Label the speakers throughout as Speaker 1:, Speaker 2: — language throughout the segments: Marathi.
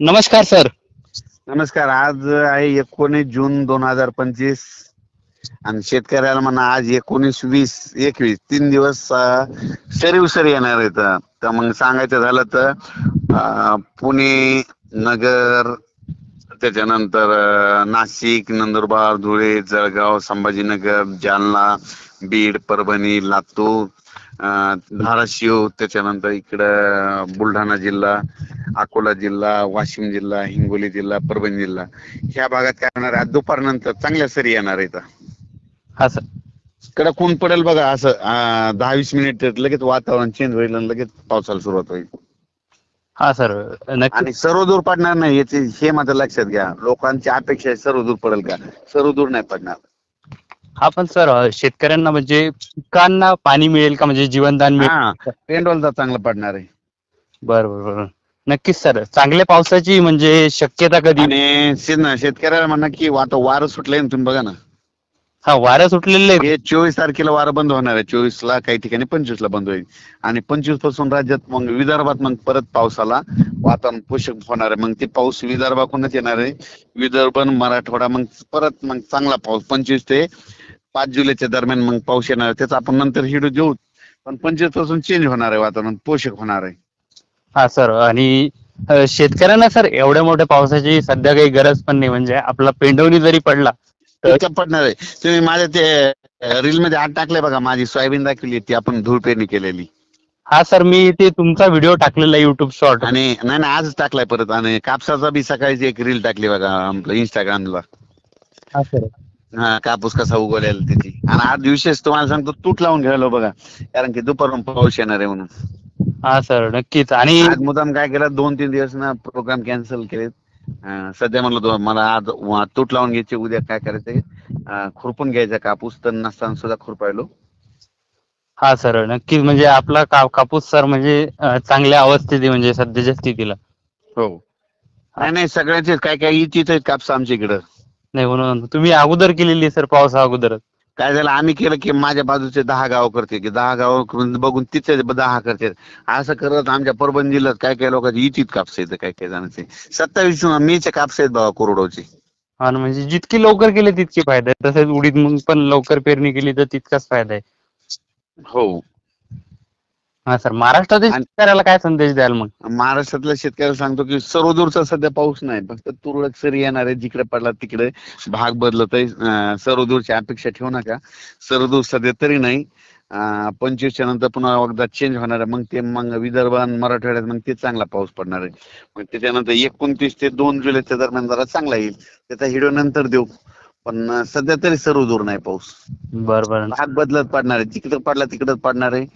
Speaker 1: नमस्कार सर.
Speaker 2: नमस्कार. आज आहे एकोणीस जून दोन हजार पंचवीस. आणि शेतकऱ्याला म्हणा आज एकोणीस वीस एकवीस तीन दिवस अं, येणार आहेत. तर मग सांगायचं झालं तर अं, पुणे नगर त्याच्यानंतर नाशिक नंदुरबार धुळे जळगाव संभाजीनगर जालना बीड परभणी लातूर धाराशिव त्याच्यानंतर इकडं बुलढाणा जिल्हा अकोला जिल्हा वाशिम जिल्हा हिंगोली जिल्हा परभणी जिल्हा. ह्या भागात काय होणार आहे? दुपारनंतर चांगल्या सरी येणार आहेत.
Speaker 1: हा सर.
Speaker 2: कडक ऊन पडेल बघा असं दहा वीस मिनिट लगेच वातावरण चेंज होईल आणि लगेच पावसाला सुरुवात होईल.
Speaker 1: हा सर. नक्की
Speaker 2: आणि सर्व दूर पडणार नाही याचे हे मात्र लक्षात घ्या. लोकांची अपेक्षा आहे सर्व दूर पडेल का? सर्व दूर नाही पडणार.
Speaker 1: हा पण सर शेतकऱ्यांना म्हणजे पिकांना पाणी मिळेल का? म्हणजे जीवनदान मिळेल
Speaker 2: हा पेंडॉलचा चांगला पडणार आहे.
Speaker 1: बरं बरं बरं. नक्कीच सर. चांगल्या पावसाची म्हणजे शक्यता कधी?
Speaker 2: आणि शेत- शेतकऱ्याला म्हणा की आता वारं सुटलंय ना तुम्ही बघा ना.
Speaker 1: हा वाऱ्या सुटलेले आहेत.
Speaker 2: हे चोवीस तारखेला वारं बंद होणार आहे. चोवीस ला काही ठिकाणी पंचवीस ला बंद होईल. आणि पंचवीसपासून राज्यात मग विदर्भात मग परत पावसाला वातावरण पोषक होणार आहे. मग ते पाऊस विदर्भाकडूनच येणार आहे. विदर्भ मराठवाडा मग परत मग चांगला पाऊस. पंचवीस ते पाच जुलैच्या दरम्यान मग पाऊस येणार आहे. त्याचा आपण नंतर हिडू देऊ. पण पंचवीसपासून चेंज होणार आहे वातावरण. पोषक होणार आहे.
Speaker 1: हा सर. आणि शेतकऱ्यांना सर एवढ्या मोठ्या पावसाची सध्या काही गरज पण नाही. म्हणजे आपला पेंडवणी जरी पडला
Speaker 2: इतकं पडणार आहे. तुम्ही माझ्या ते रील मध्ये आत टाकले बघा माझी सोयाबीन दाखवली ती आपण धूळ पेरणी केलेली.
Speaker 1: हा सर मी ते तुमचा व्हिडिओ टाकलेला युट्यूब शॉर्ट
Speaker 2: आणि नाही नाही आजच टाकलाय परत. आणि कापसाचा बी सकाळीच एक रील टाकली बघा आपलं इंस्टाग्रामला
Speaker 1: हा सर.
Speaker 2: हा कापूस कसा उगवलेला त्याची. आणि आज दिवशीच तुम्हाला सांगतो तूट लावून घ्यायला बघा. कारण की दुपारून पाऊस येणार आहे म्हणून.
Speaker 1: हा सर नक्कीच. आणि
Speaker 2: आज मुद्दाम काय केलं दोन तीन दिवस ना प्रोग्राम कॅन्सल केलेत. अं, सध्या म्हणलं तो मला आज व- तूट लावून घ्यायचे उद्या काय करायचंय खुरपून घ्यायचा कापूस तर नसताना सुद्धा खुरपायलो
Speaker 1: हा सर नक्कीच म्हणजे आपला का कापूस सर म्हणजे चांगल्या अवस्थेत म्हणजे सध्याच्या स्थितीला.
Speaker 2: हो. नाही नाही सगळ्यांचे काय काय आहेत कापूस आमच्या इकडं.
Speaker 1: नाही म्हणून तुम्ही अगोदर केलेली सर पावसा अगोदरच
Speaker 2: काय झालं? आम्ही केलं की माझ्या बाजूचे दहा गाव करते की दहा गाव करून बघून तिथे दहा करते असं करत आमच्या परभणी जिल्ह्यात काय काय लोकांची इचित कापस आहेत काय काय जणांचे. सत्तावीस मेचे कापस आहेत बाबा कोरडोचे
Speaker 1: आणि म्हणजे जितकी लवकर केले तितके फायदा आहे तसेच उडीद मग पण लवकर पेरणी केली तर तितकाच फायदा आहे.
Speaker 2: हो.
Speaker 1: हा सर महाराष्ट्रातील
Speaker 2: आणि-
Speaker 1: शेतकऱ्याला काय संदेश द्याल मग?
Speaker 2: महाराष्ट्रातल्या शेतकऱ्याला सांगतो की सर्वदूरचा सध्या पाऊस नाही फक्त तुरळक सरी येणार आहे जिकडे पडला तिकडे भाग बदलत आहे. सर्वदूरची अपेक्षा ठेवू नका. सर्वदूर सध्या तरी नाही. अं, पंचवीसच्या नंतर पुन्हा एकदा चेंज होणार आहे. मग ते मग विदर्भ आणि मराठवाड्यात मग ते चांगला पाऊस पडणार आहे. मग त्याच्यानंतर एकोणतीस ते दोन जुलैच्या दरम्यान जरा चांगला येईल. त्याचा हिडो नंतर देऊ. पण अं, सध्या तरी सर्वदूर नाही पाऊस.
Speaker 1: बरं बरं.
Speaker 2: भाग बदलत पडणार आहे. जिकडे पडला तिकडच पडणार आहे.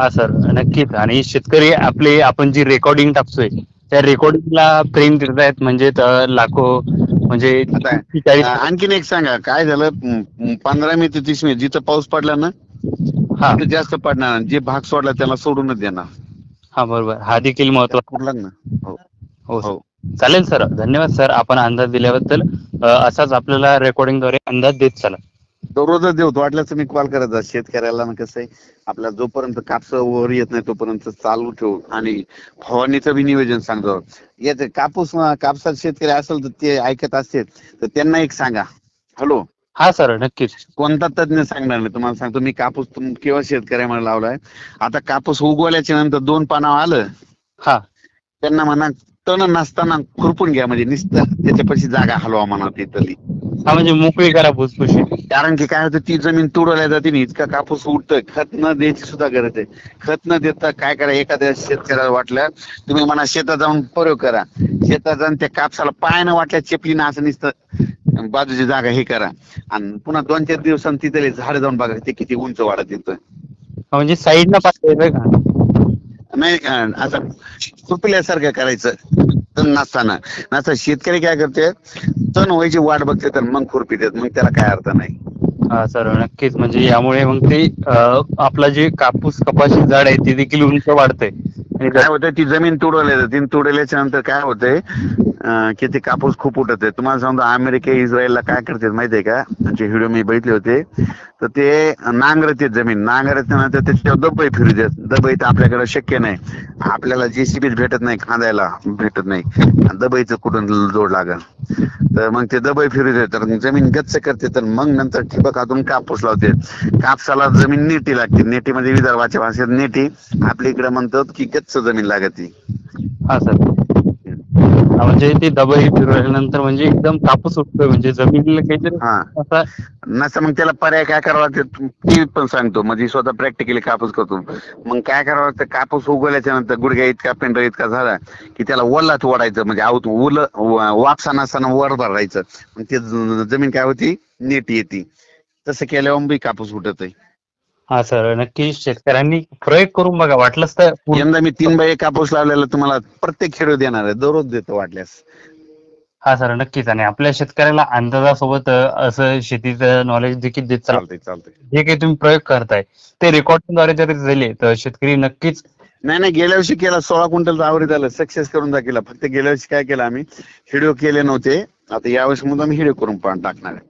Speaker 1: हा सर. नक्कीच. आणि शेतकरी आपले आपण जी रेकॉर्डिंग टाकतोय त्या रेकॉर्डिंगला प्रेम करतायत म्हणजे त- लाखो म्हणजे
Speaker 2: आता,
Speaker 1: चाळीस
Speaker 2: आणखीन एक सांगा. काय झालं? पंधरा मे ते तीस मे जिथं पाऊस पडला ना
Speaker 1: हा.
Speaker 2: तिथं जास्त पडणार नाही. जे भाग सोडला त्याला सोडूनच देणार.
Speaker 1: हा बरोबर. हा देखील महत्त्वाचा
Speaker 2: कुठला ना? हो.
Speaker 1: हो सर.
Speaker 2: हो.
Speaker 1: चालेल सर. धन्यवाद सर. आपण अंदाज दिल्याबद्दल अ, असाच आपल्याला रेकॉर्डिंगद्वारे अंदाज देत चला
Speaker 2: दररोजच देऊ वाटल्यास तुम्ही कॉल करत जा. शेतकऱ्याला ना कसं आहे आपल्याला जोपर्यंत कापस वर येत नाही तोपर्यंत चालू ठेवू. आणि फवारणीचं बी नियोजन सांगतो. याचे कापूस कापसात शेतकरी असेल तर ते ऐकत असतील तर त्यांना एक सांगा. हॅलो
Speaker 1: हा सर नक्कीच.
Speaker 2: कोणता तज्ञ सांगणार नाही तुम्हाला सांगतो मी कापूस तुम केव्हा शेतकऱ्यामध्ये लावलाय? आता कापूस उगवल्याच्या नंतर दोन पानावर आलं.
Speaker 1: हा.
Speaker 2: त्यांना म्हणा तण नसताना खुरपून घ्या म्हणजे नुसतं त्याच्यापाशी जागा हलवा म्हणा तिथली
Speaker 1: हा म्हणजे मोकळी करा भुसभुशीत.
Speaker 2: कारण की काय होतं ती जमीन तुडवल्या जाते आणि इतका कापूस उडतोय. खत न द्यायची सुद्धा गरज आहे. खत न देता काय करा एखाद्या शेतकऱ्याला वाटलं तुम्ही म्हणा शेतात जाऊन प्रयोग करा. शेतात जाऊन त्या कापसाला पायानं वाटल्या चेपलीनं असं नुसतं बाजूची जागा हे करा. आणि पुन्हा दोन चार दिवसांनी तिथले झाड जाऊन बघा ते किती उंच वाढत येतं
Speaker 1: हा, म्हणजे साईडनं पाहिजे का?
Speaker 2: नाही का असं खुरपल्यासारखं करायचं. तण नसताना नसता शेतकरी काय करते तण व्हायची वाट बघते तर मग खुरपी देत मग त्याला काय अर्थ नाही.
Speaker 1: हा सर नक्कीच. म्हणजे यामुळे मग ते अ, आपला जे कापूस कपाशी झाड आहे ते देखील उंच वाढतंय. आणि
Speaker 2: काय होतंय ती जमीन तुडवली जाते. ती तुडवल्याच्या नंतर काय होतंय अं, की ते कापूस खूप उठत आहे तुम्हाला सांगतो अमेरिका इस्रायलला काय करतात माहितीये का? त्यांचे व्हिडिओ मी बघितले होते तर ते नांगरते जमीन. नांगरल्यानंतर त्याच्यावर दबई फिरू देत. दबई तर आपल्याकडे शक्य नाही. आपल्याला जेसीबीच भेटत नाही खांदायला भेटत नाही. दबईचं कुठून जोड लागल? तर मग ते दबई फिरू देत तर जमीन गच्च करते. तर मग नंतर ठिबक अजून कापूस लावते. कापसाला जमीन नेटी लागते. नेटीमध्ये म्हणजे विदर्भाच्या भाषेत नेटी. आपल्या इकडे म्हणतात की गच्च जमीन लागते.
Speaker 1: हा सर. म्हणजे ते दबाई फिरवल्यानंतर म्हणजे एकदम कापूस उठतोय म्हणजे जमिनीला काहीतरी
Speaker 2: हा.
Speaker 1: असा
Speaker 2: नसतं मग त्याला पर्याय काय करावा ती पण सांगतो. म्हणजे स्वतः प्रॅक्टिकली कापूस करतो. मग काय करावं लागतं कापूस उगवल्याच्या नंतर गुडघ्या इतका पेंढा इतका झाला की त्याला वल्लात ओढायचं. म्हणजे आऊत उल वापसा नसताना वर भरायचं मग ते ज- जमीन काय होती? नेट येते. तसं केल्यावर बी कापूस उठत आहे
Speaker 1: हा सर नक्की शेतकऱ्यांनी प्रयोग करून बघा वाटलंच तर
Speaker 2: यंदा मी तीन बाय कापूस लावलेला तुम्हाला प्रत्येक खेळ देणार आहे दररोज देतो वाटल्यास.
Speaker 1: हा सर नक्कीच. आणि आपल्या शेतकऱ्याला अंदाजासोबत अ, असं शेतीचं नॉलेज देखील देत चालतं
Speaker 2: चालतंय चालतंय.
Speaker 1: जे काही तुम्ही प्रयोग करताय ते रेकॉर्डिंगद्वारे जरी झाले तर शेतकरी नक्कीच
Speaker 2: नाही नाही गेल्या वर्षी केला सोळा क्विंटल आवडीत आलं. सक्सेस करून दाखवला. फक्त गेल्या वर्षी काय केलं आम्ही? व्हिडिओ केले नव्हते. आता यावर्षी मुद्दाम व्हिडिओ करून पण टाकणार आहे.